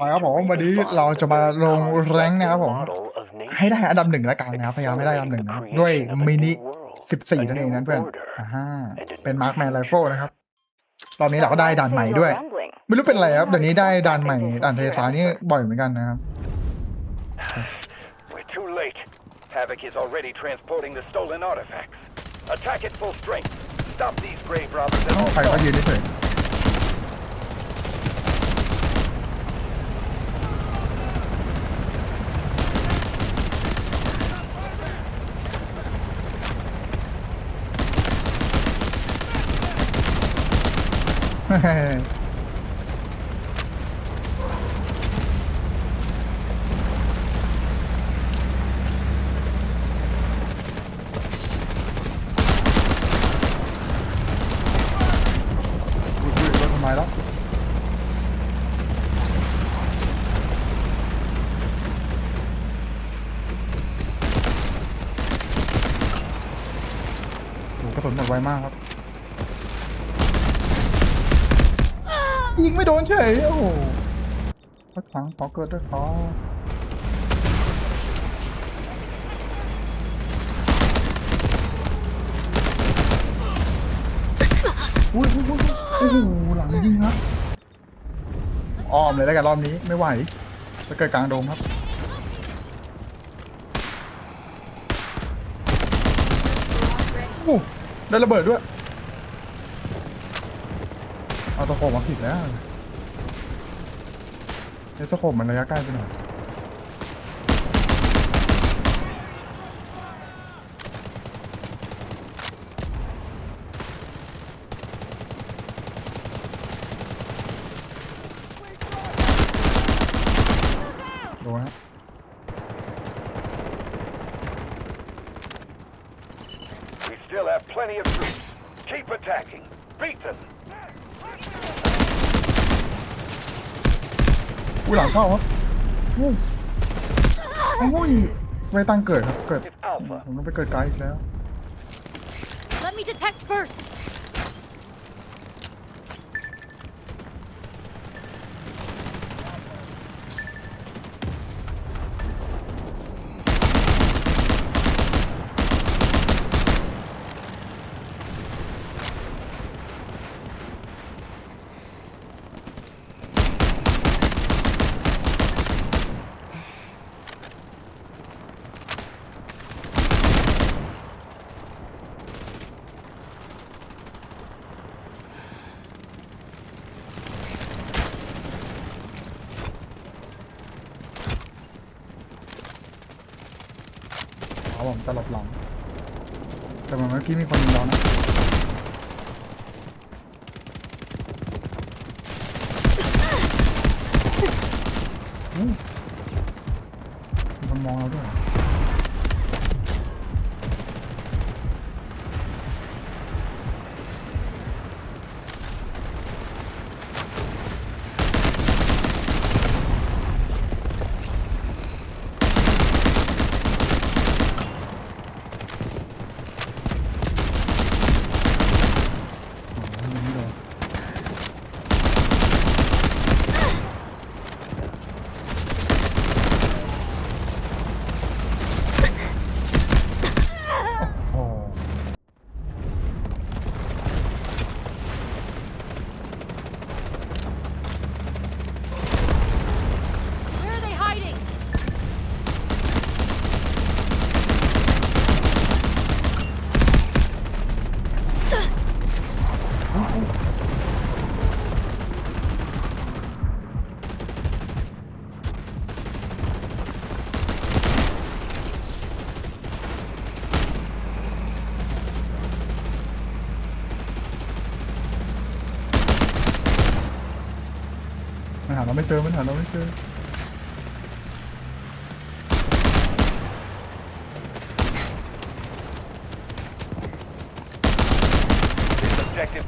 มาครับผมวันนี้เราจะมาลงแรงค์นะครับผม ให้ได้อันดับหนึ่งแล้วกันนะครับพยายามให้ได้อันดับหนึ่งนะครับด้วยมินิ14นั่นเองนั่นเพื่อนอ่าฮะเป็นมาร์คแมนไรเฟิลนะครับรอบนี้เราก็ได้ด่านใหม่ด้วย ไม่รู้เป็นอะไรครับเดี๋ยวนี้ได้ด่านใหม่ด่านเทสานี่บ่อยเหมือนกันนะครับ We're too late. Havoc is already transporting the stolen artifacts. Attack at full strength. Stop these grave robbers at ต้อง all ใรเขา costs. ยืนเฉยๆอุ้ยอุ้ยโดนทำไมแล้วโอ้โหกระสุนหมดไวมากครับ ยิงไม่โดน เฉยโอ้โหรถถังขอเกิดด้วยขออุ้ยอุ้ยอุ้ยโอ้โหหลังยิงครับอ้อมเลยแล้วกันรอบนี้ไม่ไหวจะเกิดกลางโดมครับโอ้ได้ระเบิดด้วย เอาตะโขบมาผิดแล้ว เอสโคบมันระยะใกล้ไปหน่อยโดนฮะ We still have plenty of troops. Keep attacking. Beat them. อุ้ย หลังเข้าครับโอ้ยโอ้ยไว้ตั้งเกิดครับ เกิด It's Alpha. ผมต้องไปเกิดไกลอีกแล้ว Let me detect first. เอาผมจะหลบหลังแต่เหมือนเมื่อกี้มีคนยิงเรานะมีคนมองเราด้วยเหรอ เราไม่เจอมันหาเราไม่เจอ This objective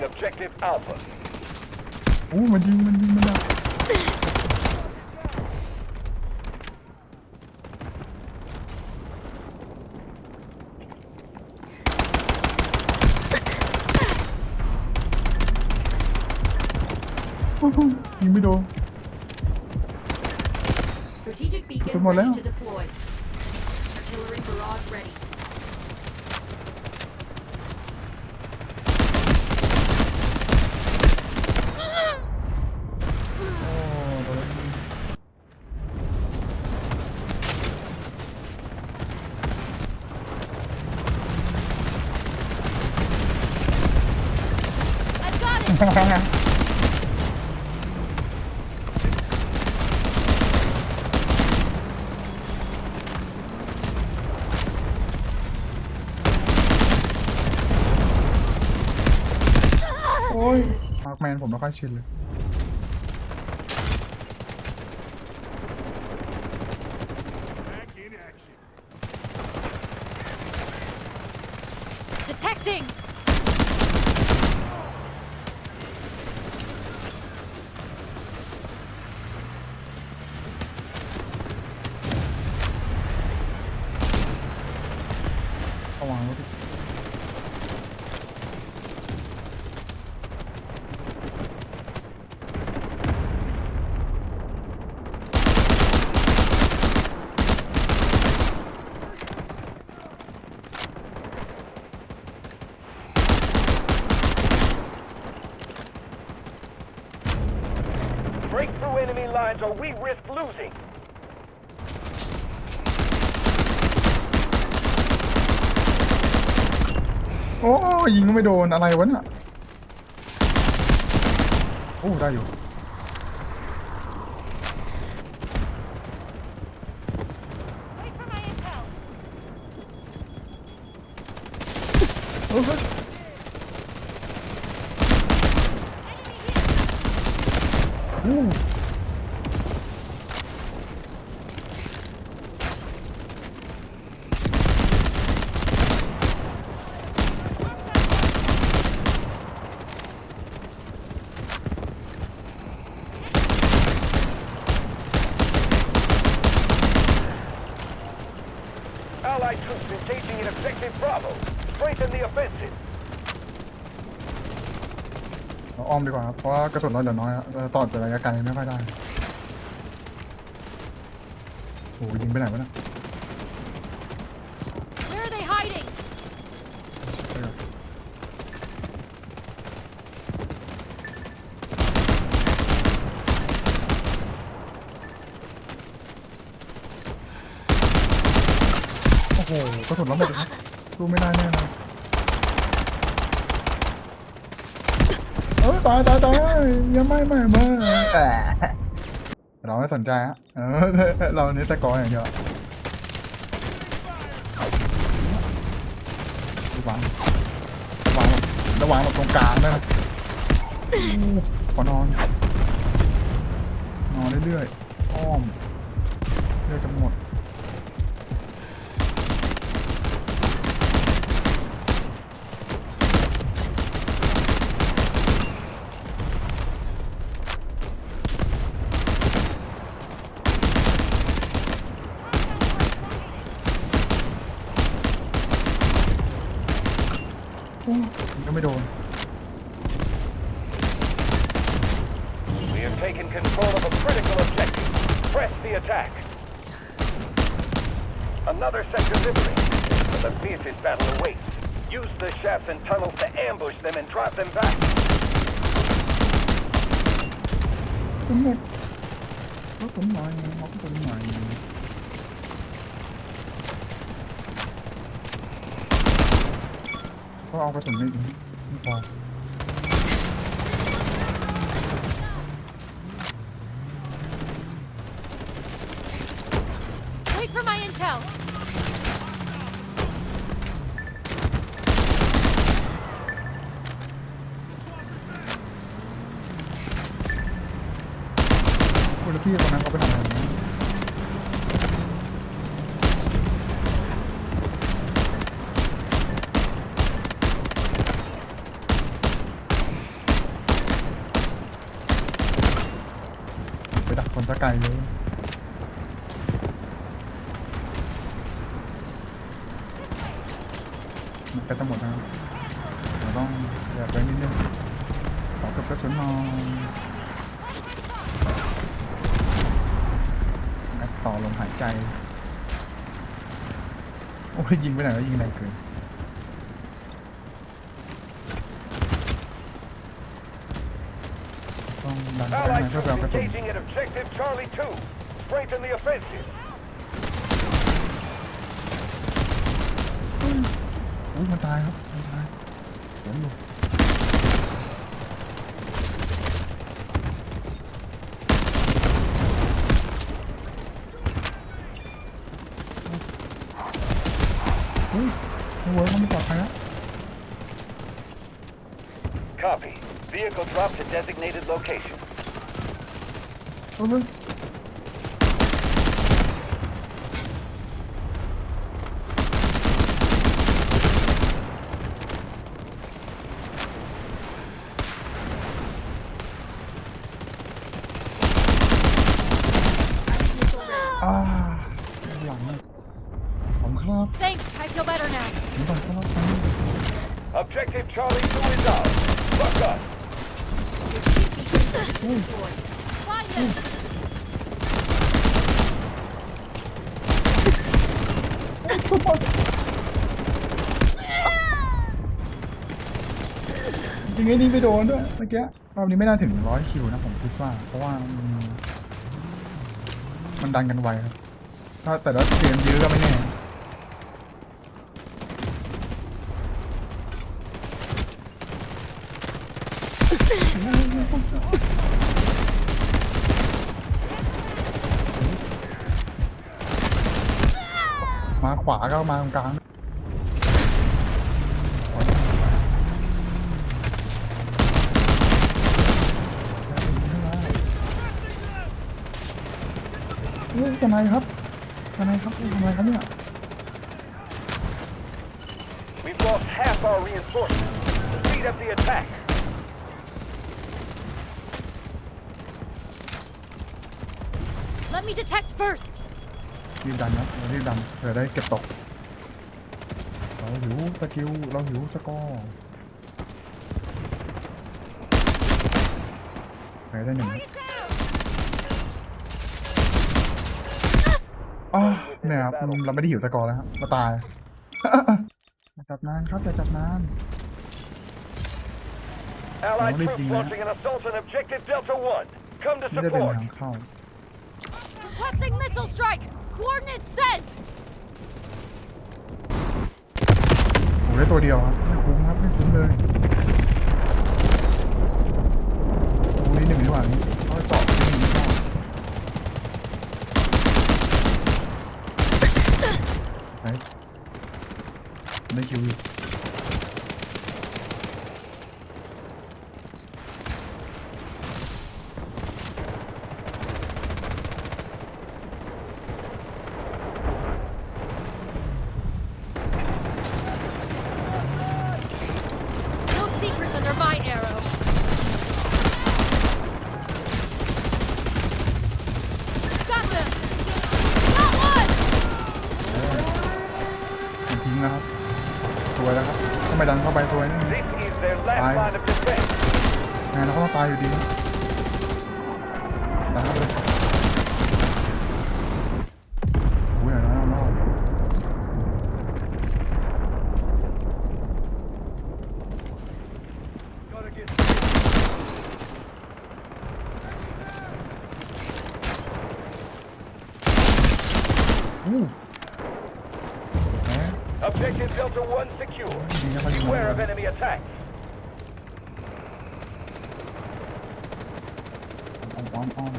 neutralizing objective Alpha. โอ้มันยิงมันยิงมันดักโอ้โหยิงไม่โดน Strategic beacon Someone ready else. to deploy. Artillery barrage ready. ยมาร์คแมนผมไม่ค่อยชินเลย Break through enemy lines or we risk losing. โอ้ยิงก็ไม่โดนอะไรวะเนี่ยโอ้ได้อยู่ Wait for my intel. Strengthen the offensive. เราอ้อมดีกว่าครับ เพราะว่ากระสุนเราเหลือน้อยอะเราต่อจากระยะไกลไม่ค่อยได้โอ้ยิงไปไหนวะเนี่ย Where are they hiding? เออโอ้โหกระสุนเราหมดเลยครับสู้ไม่ได้แน่ เลยเออตายตายตายยังไม่ไม่ไม่เราไม่สนใจฮะเออเราเนี้แต่กออย่างเดียวระวังระวังระวังตรงกลางนะขอนอนนอนเรื่อยๆอ้อมเรื่อยจะหมด control of a critical objective. Press the attack. Another sector liberated, but the fiercest battle awaits. Use the shafts and tunnels to ambush them and drive them back. Good Good morning. Good morning. Oh, I'll get the meeting. พี่คนนั้นเขาไปทำอะไรนะไปดักคนตะไกลเลยมันก็จะหมดนะเราต้องแบบไว้นิดนึงขอเกับกระสุนหน่อย นัดต่อลมหายใจ โอ้ ยิงไปไหนแล้วยิงแรงเกินต้องดันไปข้างใน Allied เพื่อไปเอากระสุน engaging at objective Charlie 2. Strengthen the offensive. อุ้ยมันตายครับมันตายเดี๋ยวอ up to designated location. Over. Thanks, I feel better now. Objective Charlie 2 is out. Fuck up. จริงไอ้นี่ไม่โดนด้วยเมื่อกี้รอบนี้ไม่น่าถึงร้อยคิวนะผมคิดว่า เพราะว่ามันมันดันกันไวครับถ้าแต่ละเกมยื้อก็ไม่แน่ มาขวาก็มาตรงกลางเฮ้ยทนายครับทนายครับทำอะไรครับเนี่ย We've lost half our reinforcements. Speed up the attack. Let me detect first. รีบดันนะเรารีบดันเผื่อได้เก็บตก เราหิวสกิล เราหิวสกอร์ไปได้หนึ่งอ๋อเนี่ยครับเราไม่ได้หิวสกอร์แล้วครับเราตาย อย่าจับนานครับอย่าจับนาน Allied Only troops the- launching an assault on objective Delta 1. Come to ไม่ได้เป็น support. ทางเข้า Requesting missile strike. Coordinates sent. โอ้ได้ตัวเดียวครับไม่คุ้มครับไม่คุ้มเลยโอ้นี่หนึ่งดีกว่านี่เขาเจาะที่หนึ่งไม่ได้ไปได้คิวอยู่ secrets under my arrow. Got them! Got one! ทิ้งนะครับสวยแล้วครับถ้าไม่ดันเข้าไปสวยนี่ This is their last Fine. line of defense. ไงเราก็ต้องตายอยู่ดีดันเข้าไปเลยอุ้ยอะไรนะ อู้แหม Objective Delta 1 secure. ดีนะมันยิง Beware of enemy attacks. อ้อมอ้อมอ้อม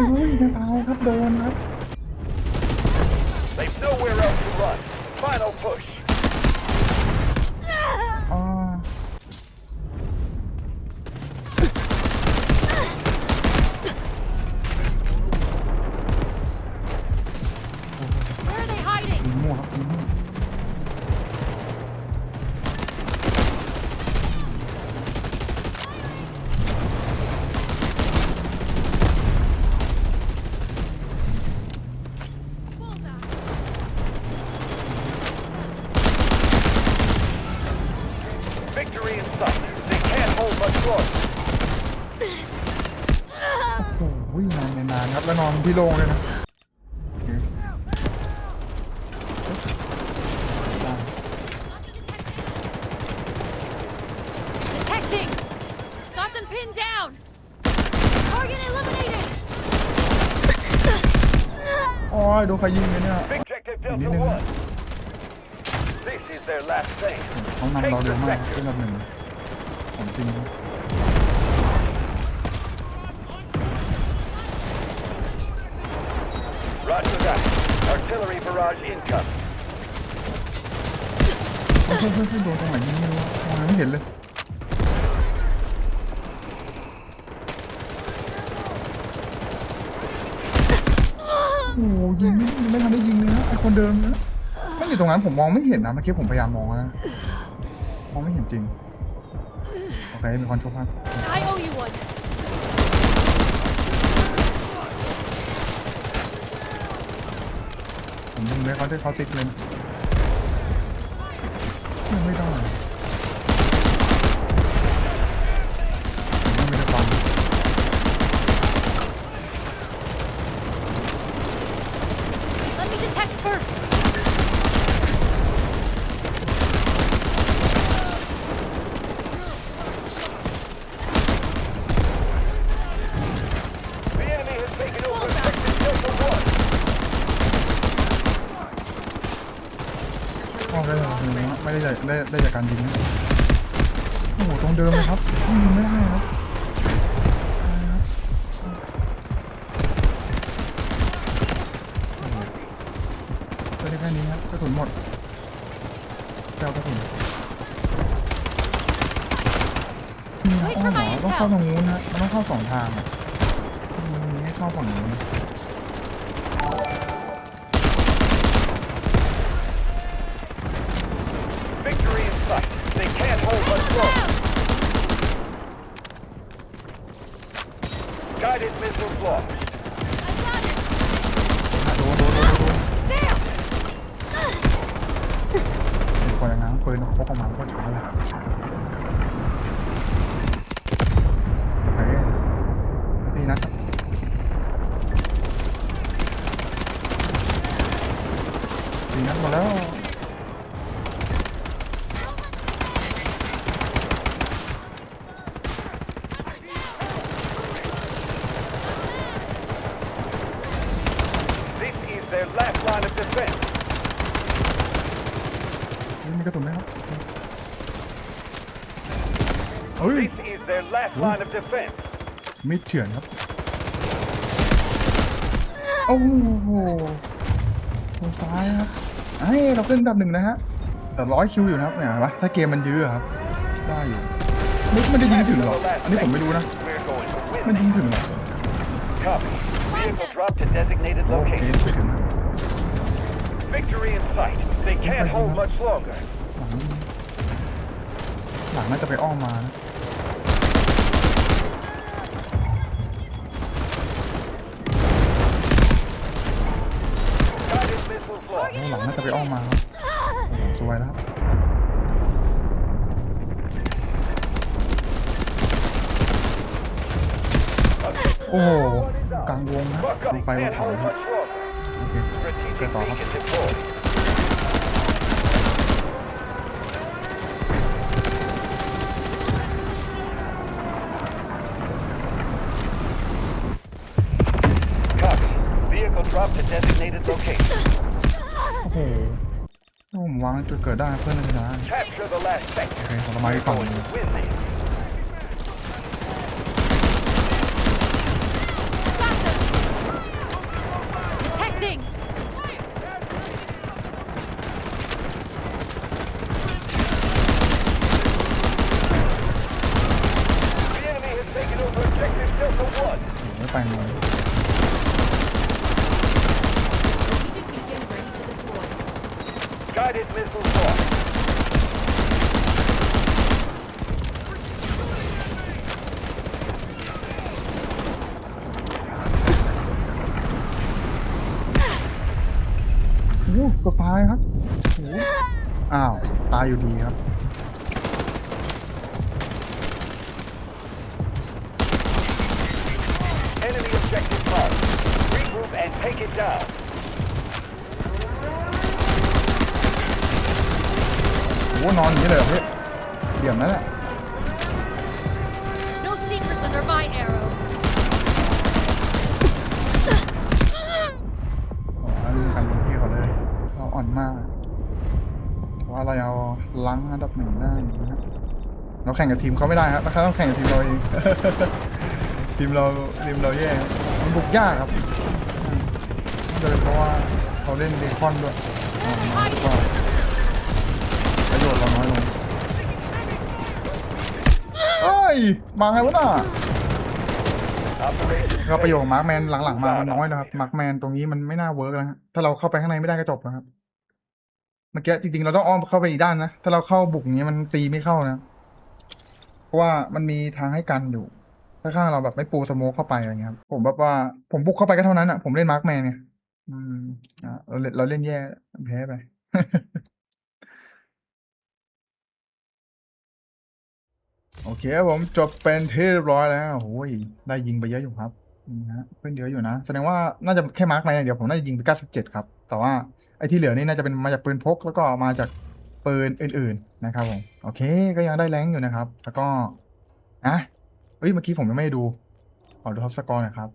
อุ้ยจะตายครับโดนครับ They've nowhere else to run. Final push. อ๋อ Where are they hiding? ยิงมั่วครับยิงมั่ว Victory in sight. They can't hold much longer. โอ้โหนานนานๆครับ แล้วนอน ที่โล่งเลยนะโอเคได้ Detecting! Got them pinned down! Target eliminated! โอ้ยโดนใครยิงเลยเนี่ย Objective You Delta need 1. This is their last stand. เขานำเราเร็วมากเป็นอันดับหนึ่งของจริง Artillery barrage incoming. เฮ้ยเฮ้ยเฮ้ยเฮ้ยโดนตรงไหนยิงไม่รู้มองไม่เห็นเลย โอ้โหยิงไม่ไม่ทันได้ยิงเลยนะไอคนเดิมนะไม่อยู่ตรงนั้นผมมองไม่เห็นนะเมื่อกี้ผมพยายามมองแล้วนะมองไม่เห็นจริง โอเคมีคนชุบครับ I owe you one. ผมยิงเลยเขาที่เขาติ๊กเลยยังไม่ได้ผมยังไม่ได้ฟัง Let me detect first. The enemy has taken over Objective Delta 1. ออกได้เลยไม่ ได้จากได้ได้จากการยิงนะโอ้โหตรงเดิมเลยครับยิงไม่ได้ครับโอ้โหก็ได้แค่นี้ครับกระสุนหมดเจ้ากระสุนนี่นะอ้อมเหรอต้องเข้าตรงนู้นนะมันต้องเข้าสองทางอะมันมีให้เข้าฝั่งนู้นนะ Victory in sight. They can't hold much longer. Guided missiles launched. I got it! โดนโดนโดนโดน There! คนอย่างนั้นปืนพกออกมาก็ช้าเลยโอเคสี่นัดครับสี่นัดหมดแล้ว This is their last line of defense. นี่มีกระสุนไหมครับเฮ้ย This is their last line of defense. มิดเฉือนครับโอ้โหทางซ้ายครับไอ้ยเราขึ้นอันดับหนึ่งนะฮะแต่ร้อยคิวอยู่นะครับเนี่ยเห็นปะถ้าเกมมันยื้ออะครับ ได้อยู่ไม่ไม่ได้ยิงถึงหรอกอันนี้ผมไม่รู้นะ We're going to win มันยิงถึงเหรอ Copy. Vehicle drop to designated โอเค location. ถึงนะ Victory in sight. They can't hold much longer. หลังหลังน่าจะไปอ้อมมานะ ข้างหลังน่าจะไปอ้อมมาครับสวยแล้วโอ้โหกลางวงนะดูไฟมาเผาครับโอเคเกิต่อครับ จุดเกิดได้เพื่อนน่าจะได้ Capture the last โอ sector. เคเรามาอีกฝั่งห Going นึง to win this. Detecting! The enemy has taken over objective Delta 1. ไม่ไปเลย Strategic beacon ready to deploy. Guided missiles lost. โอ้โหกดตายครับโอ้โหอ้าว ตายอยู่ดีครับ ข่งกับทีมเขาไม่ได้ครับนะครับต้องแข่งกับทีมเราเองทีมเราทีมเราแย่มันบุกยากครับโดยเพราะว่าเขาเล่นเบคอนด้วยอ่าน้อยกว่าประโยชน์เราน้อยลงเฮ้ยมาไงวะน่ะ Operation ก็ประโยชน์ของมาร์คแมนหลังๆมามันน้อยแล้วครับมาร์คแมนตรงนี้มันไม่น่าเวิร์กแล้วถ้าเราเข้าไปข้างในไม่ได้ก็จบแล้วครับเมื่อกี้จริงๆเราต้องอ้อมเข้าไปอีกด้านนะ ถ้าเราเข้าบุกอย่างนี้มันตีไม่เข้านะ ราะว่ามันมีทางให้กันอยู่ถ้าข้างเราแบบไม่ปูสโมกเข้าไปอะไรเงี้ยครับผมแบบว่าผมบุกเข้าไปก็เท่านั้นอะผมเล่นมาร์คแมนไงอืมอะเราเล่นเราเล่นแย่แพ้ไป โอเคครับผมจบเป็นที่เรียบร้อยแล้วโอ้ยได้ยิงไปเยอะอยู่ครับนี่นะเพื่อนเยอะอยู่นะ แสดงว่าน่าจะแค่มาร์กแมนอย่างเดียวผมน่าจะยิงไป97ครับ แต่ว่าไอ้ที่เหลือนี่น่าจะเป็นมาจากปืนพกแล้วก็มาจาก ปืนอื่นๆนะครับผมโอเคก็ยังได้แรงอยู่นะครับ แล้วก็อะเฮ้ยเมื่อกี้ผมยังไม่ดูขอดูท็อปสกอร์นะครับ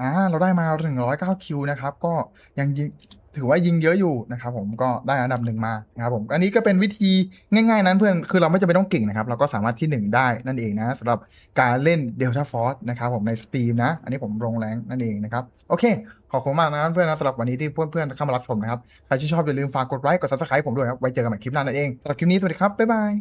อ่าเราได้มา109คิวนะครับ ก็ยังยิง ถือว่ายิงเยอะอยู่นะครับผมก็ได้อันดับหนึ่งมานะครับผมอันนี้ก็เป็นวิธีง่ายๆนั้นเพื่อนคือเราไม่จำเป็นต้องเก่งนะครับ เราก็สามารถที่หนึ่งได้นั่นเองนะสำหรับการเล่น Delta Force นะครับผมใน Steam นะ อันนี้ผมลงแรงนั่นเองนะครับ โอเค ขอบคุณมากนะเพื่อนนะสำหรับวันนี้ที่เพื่อนๆเข้ามารับชมนะครับ ใครที่ชอบอย่าลืมฝากกดไลค์กดซับสไคร b ์ผมด้วยครับไว้เจอกันใหม่คลิปหน้านั่นเองสำหรับคลิปนี้สวัสดีครับบ๊ายบาย